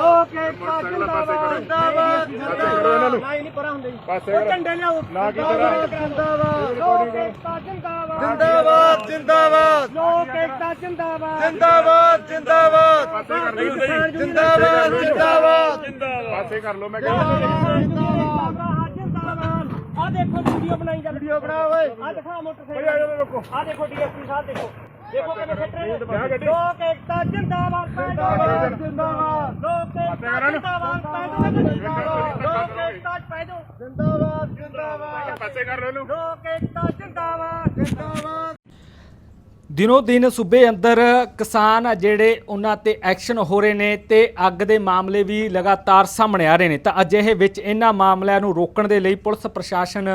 ਲੋਕ ਏਕਤਾ ਜਿੰਦਾਬਾਦ ਜਿੰਦਾਬਾਦ ਜਿੰਦਾਬਾਦ ਨਹੀਂ ਨਹੀਂ ਪਰਾਂ ਹੁੰਦੇ ਜੀ। ਪਾਸੇ ਉਹ। ਝੰਡੇ ਲਿਆਓ। ਨਾ ਕੀ ਕਰਾਂ? ਜਿੰਦਾਬਾਦ ਲੋਕ ਏਕਤਾ ਜਿੰਦਾਬਾਦ ਜਿੰਦਾਬਾਦ। ਜਿੰਦਾਬਾਦ ਲੋਕ ਏਕਤਾ ਜਿੰਦਾਬਾਦ ਜਿੰਦਾਬਾਦ ਜਿੰਦਾਬਾਦ। ਪਾਸੇ ਕਰ ਲਓ ਜੀ। ਜਿੰਦਾਬਾਦ ਜਿੰਦਾਬਾਦ। ਪਾਸੇ ਕਰ ਲਓ ਮੈਂ ਕਹਿੰਦਾ। ਆ ਦੇਖੋ ਵੀਡੀਓ ਬਣਾਈ ਜਾ ਵੀਡੀਓ ਬਣਾ ਓਏ। ਆ ਦਿਖਾ ਮੋਟਰਸਾਈਕਲ। ਆ ਦੇਖੋ ਡੀਐਸਪੀ ਸਾਹਿਬ ਦੇਖੋ। ਦੇਖੋ ਕਿਵੇਂ ਫਿੱਟ ਰਹੇ ਜਾ ਨੇ ਗੱਡੀ। ਲੋਕ ਏਕਤਾ ਜਿੰਦਾਬਾਦ ਜਿੰਦਾਬਾਦ ਜਿੰਦਾਬਾਦ। ਲੋਕ ਏਕਤਾ ਜਿੰਦਾਬਾਦ ਪੈਦੋ ਲੋਕ ਏਕਤਾ ਪੈਦੋ ਜਿੰਦਾਬਾਦ ਜਿੰਦਾਬਾਦ। ਪਾਸੇ ਕਰ ਲਓ ਇਹਨੂੰ ਲੋਕ ਏਕਤਾ ਜਿੰਦਾਬਾਦ ਜਿੰਦਾਬਾਦ। ਦਿਨੋ ਦਿਨ ਸੂਬੇ ਅੰਦਰ ਕਿਸਾਨ ਆ ਜਿਹੜੇ ਉਹਨਾਂ ਤੇ ਐਕਸ਼ਨ ਹੋ ਰਹੇ ਨੇ ਤੇ ਅੱਗ ਦੇ ਮਾਮਲੇ ਵੀ ਲਗਾਤਾਰ ਸਾਹਮਣੇ ਆ ਰਹੇ ਨੇ। ਤਾਂ ਅਜਿਹੇ ਵਿੱਚ ਇਹਨਾਂ ਮਾਮਲਿਆਂ ਨੂੰ ਰੋਕਣ ਦੇ ਲਈ ਪੁਲਿਸ ਪ੍ਰਸ਼ਾਸਨ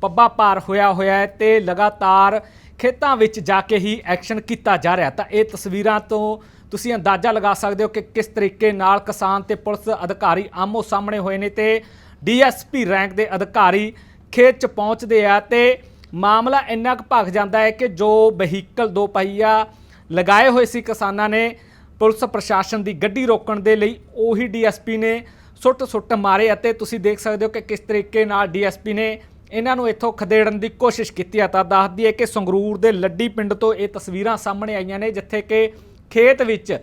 ਪੱਬਾ ਭਾਰ ਹੋਇਆ ਹੋਇਆ ਹੈ ਤੇ ਲਗਾਤਾਰ ਖੇਤਾਂ ਵਿੱਚ ਜਾ ਕੇ ਹੀ ਐਕਸ਼ਨ ਕੀਤਾ ਜਾ ਰਿਹਾ ਤਾਂ ਇਹ ਤਸਵੀਰਾਂ ਤੋਂ ਤੁਸੀਂ ਅੰਦਾਜ਼ਾ ਲਗਾ ਸਕਦੇ ਹੋ ਕਿ ਕਿਸ ਤਰੀਕੇ ਨਾਲ ਕਿਸਾਨ ਤੇ ਪੁਲਿਸ ਅਧਿਕਾਰੀ ਆਮੋ ਸਾਹਮਣੇ ਹੋਏ ਨੇ ਤੇ ਡੀਐਸਪੀ ਰੈਂਕ ਦੇ ਅਧਿਕਾਰੀ ਖੇਤ 'ਚ ਪਹੁੰਚਦੇ ਆ ਤੇ ਮਾਮਲਾ ਇੰਨਾ ਕੁ ਭਖ ਜਾਂਦਾ ਹੈ ਕਿ ਜੋ ਵਹੀਕਲ ਦੋ ਪਹੀਆ ਲਗਾਏ ਹੋਏ ਸੀ ਕਿਸਾਨਾਂ ਨੇ, ਪੁਲਿਸ ਪ੍ਰਸ਼ਾਸਨ ਦੀ ਗੱਡੀ ਰੋਕਣ ਦੇ ਲਈ ਉਹੀ ਡੀਐਸਪੀ ਨੇ ਸੁੱਟ ਸੁੱਟ ਮਾਰੇ ਅਤੇ ਤੁਸੀਂ ਦੇਖ ਸਕਦੇ ਹੋ ਕਿ ਕਿਸ ਤਰੀਕੇ ਨਾਲ ਡੀਐਸਪੀ ਨੇ ਇਹਨਾਂ ਨੂੰ ਇੱਥੋਂ ਖਦੇੜਨ ਦੀ ਕੋਸ਼ਿਸ਼ ਕੀਤੀ ਹੈ ਤਾਂ ਦੱਸਦੀ ਹੈ ਕਿ ਸੰਗਰੂਰ ਦੇ ਲੱਡੀ ਪਿੰਡ ਤੋਂ ਇਹ ਤਸਵੀਰਾਂ ਸਾਹਮਣੇ ਆਈਆਂ ਨੇ, ਜਿੱਥੇ ਕਿ ਖੇਤ ਵਿੱਚ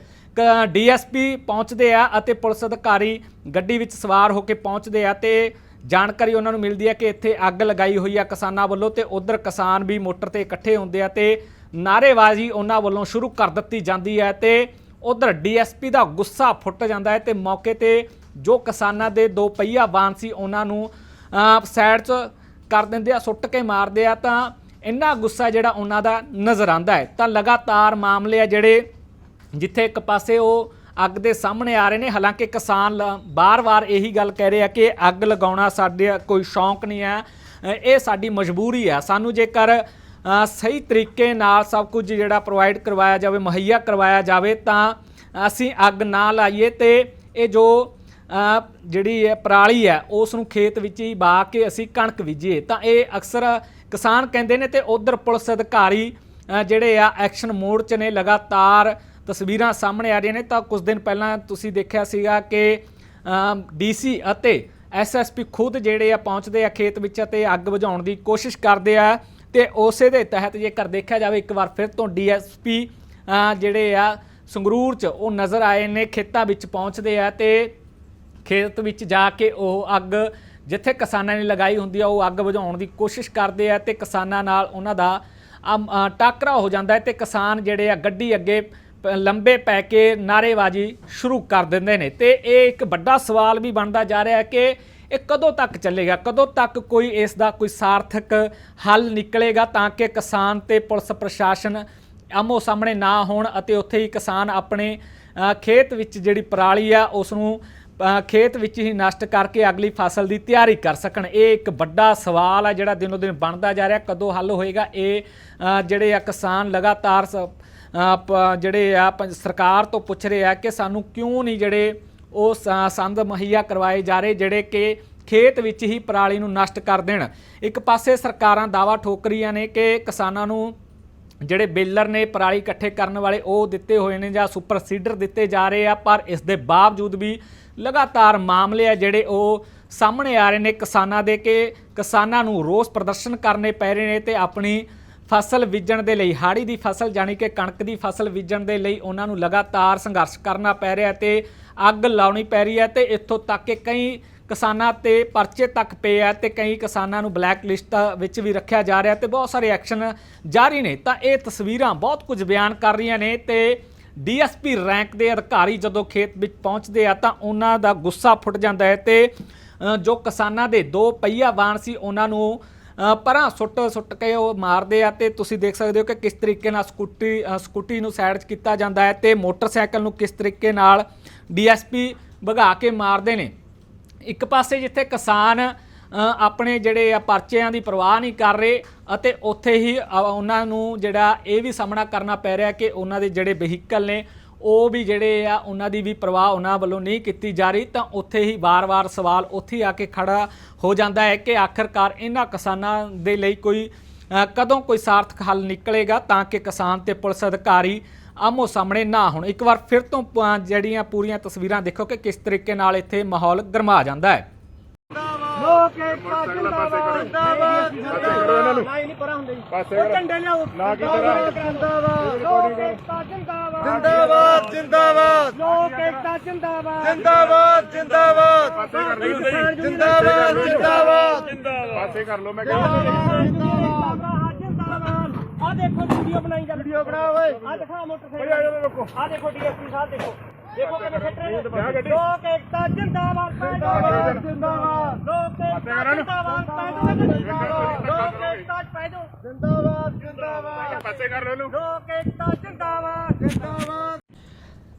ਡੀਐਸਪੀ ਪਹੁੰਚਦੇ ਆ ਅਤੇ ਪੁਲਿਸ ਅਧਿਕਾਰੀ ਗੱਡੀ ਵਿੱਚ ਸਵਾਰ ਹੋ ਕੇ ਪਹੁੰਚਦੇ ਆ ਤੇ ਜਾਣਕਾਰੀ ਉਹਨਾਂ ਨੂੰ ਮਿਲਦੀ ਹੈ ਕਿ ਇੱਥੇ ਅੱਗ ਲਗਾਈ ਹੋਈ ਆ ਕਿਸਾਨਾਂ ਵੱਲੋਂ ਤੇ ਉਧਰ ਕਿਸਾਨ ਵੀ ਮੋਟਰ ਤੇ ਇਕੱਠੇ ਹੁੰਦੇ ਆ ਤੇ ਨਾਰੇਬਾਜ਼ੀ ਉਹਨਾਂ ਵੱਲੋਂ ਸ਼ੁਰੂ ਕਰ ਦਿੱਤੀ ਜਾਂਦੀ ਹੈ ਤੇ ਉਧਰ ਡੀਐਸਪੀ ਦਾ ਗੁੱਸਾ ਫੁੱਟ ਜਾਂਦਾ ਹੈ ਤੇ ਮੌਕੇ ਤੇ ਜੋ ਕਿਸਾਨਾਂ ਦੇ ਦੋ ਪਹੀਆ ਵਾਹਨ ਸੀ ਉਹਨਾਂ ਨੂੰ ਸਾਈਡ 'ਚ ਕਰ ਦਿੰਦੇ ਆ, ਸੁੱਟ ਕੇ ਮਾਰਦੇ ਆ, ਤਾਂ ਇੰਨਾ ਗੁੱਸਾ ਜਿਹੜਾ ਉਹਨਾਂ ਦਾ ਨਜ਼ਰ ਆਂਦਾ ਹੈ। ਤਾਂ ਲਗਾਤਾਰ ਮਾਮਲੇ ਆ ਜਿਹੜੇ ਜਿੱਥੇ ਇੱਕ ਪਾਸੇ ਉਹ ਅੱਗ ਦੇ ਸਾਹਮਣੇ ਆ ਰਹੇ ਨੇ, ਹਾਲਾਂਕਿ ਕਿਸਾਨ ਲ- ਬਾਰ-ਬਾਰ ਇਹੀ ਗੱਲ ਕਹਿ ਰਹੇ ਆ ਕਿ ਅੱਗ ਲਗਾਉਣਾ ਸਾਡੇ ਕੋਈ ਸ਼ੌਂਕ ਨਹੀਂ ਹੈ। ਇਹ ਸਾਡੀ ਮਜਬੂਰੀ ਆ। ਸਾਨੂੰ ਜੇਕਰ ਸਹੀ ਤਰੀਕੇ ਨਾਲ ਸਭ ਕੁਝ ਜਿਹੜਾ ਪ੍ਰੋਵਾਈਡ ਕਰਵਾਇਆ ਜਾਵੇ, ਮੁਹੱਈਆ ਕਰਵਾਇਆ ਜਾਵੇ, ਤਾਂ ਅਸੀਂ ਅੱਗ ਨਾ ਲਾਈਏ ਤੇ ਇਹ ਜੋ ਜਿਹੜੀ ਹੈ ਪਰਾਲੀ ਹੈ ਉਸ ਨੂੰ ਖੇਤ ਵਿੱਚ ਹੀ ਬਾ ਕੇ ਅਸੀਂ ਕਣਕ ਬੀਜੀਏ। ਤਾਂ ਇਹ ਅਕਸਰ ਕਿਸਾਨ ਕਹਿੰਦੇ ਨੇ ਤੇ ਉਧਰ ਪੁਲਿਸ ਅਧਿਕਾਰੀ ਜਿਹੜੇ ਆ ਐਕਸ਼ਨ ਮੋਡ 'ਚ ਨੇ, ਲਗਾਤਾਰ ਤਸਵੀਰਾਂ ਸਾਹਮਣੇ ਆ ਰਹੀਆਂ ਨੇ। ਤਾਂ ਕੁਝ ਦਿਨ ਪਹਿਲਾਂ ਤੁਸੀਂ ਦੇਖਿਆ ਸੀਗਾ ਕਿ ਡੀਸੀ ਅਤੇ ਐਸਐਸਪੀ ਖੁਦ ਜਿਹੜੇ ਆ ਪਹੁੰਚਦੇ ਆ ਖੇਤ ਵਿੱਚ ਅਤੇ ਅੱਗ ਬੁਝਾਉਣ ਦੀ ਕੋਸ਼ਿਸ਼ ਕਰਦੇ ਆ। ਤੇ ਉਸੇ ਦੇ ਤਹਿਤ ਜੇਕਰ ਦੇਖਿਆ ਜਾਵੇ, ਇੱਕ ਵਾਰ ਫਿਰ ਤੋਂ ਡੀਐਸਪੀ ਜਿਹੜੇ ਆ ਸੰਗਰੂਰ 'ਚ ਉਹ ਨਜ਼ਰ ਆਏ ਨੇ, ਖੇਤਾਂ ਵਿੱਚ ਪਹੁੰਚਦੇ ਆ ਤੇ ਖੇਤ ਵਿੱਚ ਜਾ ਕੇ ਉਹ ਅੱਗ, ਜਿੱਥੇ ਕਿਸਾਨਾਂ ਨੇ ਲਗਾਈ ਹੁੰਦੀ ਆ, ਉਹ ਅੱਗ ਬੁਝਾਉਣ ਦੀ ਕੋਸ਼ਿਸ਼ ਕਰਦੇ ਆ ਤੇ ਕਿਸਾਨਾਂ ਨਾਲ ਉਹਨਾਂ ਦਾ ਟਾਕਰਾ ਹੋ ਜਾਂਦਾ ਹੈ ਤੇ ਕਿਸਾਨ ਜਿਹੜੇ ਆ ਗੱਡੀ ਅੱਗੇ ਪ- ਲੰਬੇ ਪੈ ਕੇ ਨਾਰੇਬਾਜ਼ੀ ਸ਼ੁਰੂ ਕਰ ਦਿੰਦੇ ਨੇ। ਤੇ ਇਹ ਇੱਕ ਵੱਡਾ ਸਵਾਲ ਵੀ ਬਣਦਾ ਜਾ ਰਿਹਾ ਹੈ ਕਿ ਇਹ ਕਦੋਂ ਤੱਕ ਚੱਲੇਗਾ? ਕਦੋਂ ਤੱਕ ਕੋਈ ਇਸ ਦਾ ਕੋਈ ਸਾਰਥਕ ਹੱਲ ਨਿਕਲੇਗਾ ਤਾਂ ਕਿ ਕਿਸਾਨ ਤੇ ਪੁਲਿਸ ਪ੍ਰਸ਼ਾਸਨ ਆਮੋ ਸਾਹਮਣੇ ਨਾ ਹੋਣ ਅਤੇ ਉੱਥੇ ਹੀ ਕਿਸਾਨ ਆਪਣੇ ਖੇਤ ਵਿੱਚ ਜਿਹੜੀ ਪਰਾਲੀ ਆ ਉਸ ਨੂੰ ਖੇਤ ਵਿੱਚ ਹੀ ਨਸ਼ਟ ਕਰਕੇ ਅਗਲੀ ਫਸਲ ਦੀ ਤਿਆਰੀ ਕਰ ਸਕਣ। ਇਹ ਇੱਕ ਵੱਡਾ ਸਵਾਲ ਆ ਜਿਹੜਾ ਦਿਨੋ ਦਿਨ ਬਣਦਾ ਜਾ ਰਿਹਾ। ਕਦੋਂ ਹੱਲ ਹੋਏਗਾ? ਇਹ ਜਿਹੜੇ ਆ ਕਿਸਾਨ ਲਗਾਤਾਰ ਸ- ਪ- ਜਿਹੜੇ ਆ ਪ- ਸਰਕਾਰ ਤੋਂ ਪੁੱਛ ਰਹੇ ਆ ਕਿ ਸਾਨੂੰ ਕਿਉਂ ਨਹੀਂ ਜਿਹੜੇ ਉਹ ਸੰਦ ਮੁਹੱਈਆ ਕਰਵਾਏ ਜਾ ਰਹੇ, ਜਿਹੜੇ ਕਿ ਖੇਤ ਵਿੱਚ ਹੀ ਪਰਾਲੀ ਨੂੰ ਨਸ਼ਟ ਕਰ ਦੇਣ। ਇੱਕ ਪਾਸੇ ਸਰਕਾਰਾਂ ਦਾਵਾ ਠੋਕ ਰਹੀਆਂ ਨੇ ਕਿ ਕਿਸਾਨਾਂ ਨੂੰ ਜਿਹੜੇ ਬੇਲਰ ਨੇ ਪਰਾਲੀ ਇਕੱਠੇ ਕਰਨ ਵਾਲੇ, ਉਹ ਦਿੱਤੇ ਹੋਏ ਨੇ ਜਾਂ ਸੁਪਰ ਸੀਡਰ ਦਿੱਤੇ ਜਾ ਰਹੇ ਆ, ਪਰ ਇਸ ਦੇ ਬਾਵਜੂਦ ਵੀ ਲਗਾਤਾਰ ਮਾਮਲੇ ਆ ਜਿਹੜੇ ਉਹ ਸਾਹਮਣੇ ਆ ਰਹੇ ਨੇ ਕਿਸਾਨਾਂ ਦੇ ਕਿ ਕਿਸਾਨਾਂ ਨੂੰ ਰੋਸ ਪ੍ਰਦਰਸ਼ਨ ਕਰਨੇ ਪੈ ਰਹੇ ਨੇ ਤੇ ਆਪਣੀ ਫਸਲ ਬੀਜਣ ਦੇ ਲਈ, ਹਾੜੀ ਦੀ ਫਸਲ ਜਾਣੀ ਕਿ ਕਣਕ ਦੀ ਫਸਲ ਬੀਜਣ ਦੇ ਲਈ ਉਹਨਾਂ ਨੂੰ ਲਗਾਤਾਰ ਸੰਘਰਸ਼ ਕਰਨਾ ਪੈ ਰਿਹਾ ਤੇ ਅੱਗ ਲਾਉਣੀ ਪੈ ਰਹੀ ਹੈ ਤੇ ਇੱਥੋਂ ਤੱਕ ਕਿ ਕਈ ਕਿਸਾਨਾਂ ਤੇ ਪਰਚੇ ਤੱਕ ਪਏ ਆ ਤੇ ਕਈ ਕਿਸਾਨਾਂ ਨੂੰ ਬਲੈਕ ਲਿਸਟ ਵਿੱਚ ਵੀ ਰੱਖਿਆ ਜਾ ਰਿਹਾ ਤੇ ਬਹੁਤ ਸਾਰੇ ਐਕਸ਼ਨ ਜਾਰੀ ਨੇ। ਤਾਂ ਇਹ ਤਸਵੀਰਾਂ ਬਹੁਤ ਕੁਝ ਬਿਆਨ ਕਰ ਰਹੀਆਂ ਨੇ ਤੇ ਡੀਐਸਪੀ ਰੈਂਕ ਦੇ ਅਧਿਕਾਰੀ ਜਦੋਂ ਖੇਤ ਵਿੱਚ ਪਹੁੰਚਦੇ ਆ ਤਾਂ ਉਹਨਾਂ ਦਾ ਗੁੱਸਾ ਫੁੱਟ ਜਾਂਦਾ ਹੈ ਤੇ ਜੋ ਕਿਸਾਨਾਂ ਦੇ ਦੋ ਪਹੀਆ ਵਾਹਨ ਸੀ, ਉਹਨਾਂ ਨੂੰ ਪਰਾਂ ਸੁੱਟ ਸੁੱਟ ਕੇ ਉਹ ਮਾਰਦੇ ਆ ਤੇ ਤੁਸੀਂ ਦੇਖ ਸਕਦੇ ਹੋ ਕਿ ਕਿਸ ਤਰੀਕੇ ਨਾਲ ਸਕੂਟੀ ਸਕੂਟੀ ਨੂੰ ਸਾਈਡ 'ਚ ਕੀਤਾ ਜਾਂਦਾ ਹੈ ਤੇ ਮੋਟਰਸਾਈਕਲ ਨੂੰ ਕਿਸ ਤਰੀਕੇ ਨਾਲ ਡੀਐਸਪੀ ਭਗਾ ਕੇ ਮਾਰਦੇ ਨੇ। ਇੱਕ ਪਾਸੇ ਜਿੱਥੇ ਕਿਸਾਨ ਆਪਣੇ ਜਿਹੜੇ ਆ ਪਰਚਿਆਂ ਦੀ ਪਰਵਾਹ ਨਹੀਂ ਕਰ ਰਹੇ ਅਤੇ ਉੱਥੇ ਹੀ ਉਹਨਾਂ ਨੂੰ ਜਿਹੜਾ ਇਹ ਵੀ ਸਾਹਮਣਾ ਕਰਨਾ ਪੈ ਰਿਹਾ ਕਿ ਉਹਨਾਂ ਦੇ ਜਿਹੜੇ ਵਹੀਕਲ ਨੇ, ਉਹ ਵੀ ਜਿਹੜੇ ਆ ਉਹਨਾਂ ਦੀ ਵੀ ਪਰਵਾਹ ਉਹਨਾਂ ਵੱਲੋਂ ਨਹੀਂ ਕੀਤੀ ਜਾ ਰਹੀ, ਤਾਂ ਉੱਥੇ ਹੀ ਵਾਰ-ਵਾਰ ਸਵਾਲ ਉੱਥੇ ਆ ਕੇ ਖੜਾ ਹੋ ਜਾਂਦਾ ਹੈ ਕਿ ਆਖਰਕਾਰ ਇਹਨਾਂ ਕਿਸਾਨਾਂ ਦੇ ਲਈ ਕੋਈ ਕਦੋਂ ਕੋਈ ਸਾਰਥਕ ਹੱਲ ਨਿਕਲੇਗਾ ਤਾਂ ਕਿ ਕਿਸਾਨ ਤੇ ਪੁਲਿਸ ਅਧਿਕਾਰੀ ਆਮੋ ਸਾਹਮਣੇ ਨਾ ਹੋਣ। ਇੱਕ ਵਾਰ ਫਿਰ ਤੋਂ ਜਿਹੜੀਆਂ ਪੂਰੀਆਂ ਤਸਵੀਰਾਂ ਦੇਖੋ ਕਿ ਕਿਸ ਤਰੀਕੇ ਨਾਲ ਇੱਥੇ ਮਾਹੌਲ ਗਰਮਾ ਜਾਂਦਾ ਹੈ। ਮੋਟਰਸਾਈਕਲ ਪਾਸੇ ਜਿੰਦਾਬਾਦ ਕਰੋ ਇਹਨਾਂ ਨੂੰ। ਨਹੀਂ ਨਹੀਂ ਪਰਾਂ ਹੁੰਦੇ। ਜੀ ਪਾਸੇ ਕਰੋ ਝੰਡੇ ਲਿਆਓ। ਨਾ ਕੀ ਕਰਾਂ ਜਿੰਦਾਬਾਦ ਲੋਕ ਏਕਤਾ ਜਿੰਦਾਬਾਦ। ਜਿੰਦਾਬਾਦ ਜਿੰਦਾਬਾਦ। ਲੋਕ ਏਕਤਾ ਜਿੰਦਾਬਾਦ। ਜਿੰਦਾਬਾਦ ਜਿੰਦਾਬਾਦ। ਪਾਸੇ ਕਰ ਲਓ ਜੀ ਜਿੰਦਾਬਾਦ ਜਿੰਦਾਬਾਦ। ਪਾਸੇ ਕਰ ਲਓ ਮੈਂ ਕਹਿੰਦਾ। ਜਿੰਦਾਬਾਦ ਜਿੰਦਾਬਾਦ। ਆ ਦੇਖੋ ਵੀਡੀਓ ਬਣਾਈ ਜਾ ਵੀਡੀਓ ਬਣਾ ਓਏ। ਆ ਦਿਖਾ ਮੋਟਰਸਾਈਕਲ। ਆ ਜਾਓ ਰੁਕੋ। ਆ ਦੇਖੋ ਡੀਐਸਪੀ ਸਾਹਿਬ ਦੇਖੋ। ਦੇਖੋ ਕਿਵੇਂ ਖੱਟ ਰਹੇ? ਲੋਕ ਏਕਤਾ ਜਿੰਦਾਬਾਦ। ਜਿੰਦਾਬਾਦ ਜਿੰਦਾਬਾਦ। ਸਾਰਿਆਂ ਨੂੰ ਲੋਕ ਏਕਤਾ ਚ ਪੈ ਜਾਓ ਜਿੰਦਾਬਾਦ। ਜਿੰਦਾਬਾਦ ਪਾਸੇ ਕਰ ਲੋ ਨੂੰ ਲੋਕ ਏਕਤਾ ਜਿੰਦਾਬਾਦ ਜਿੰਦਾਬਾਦ।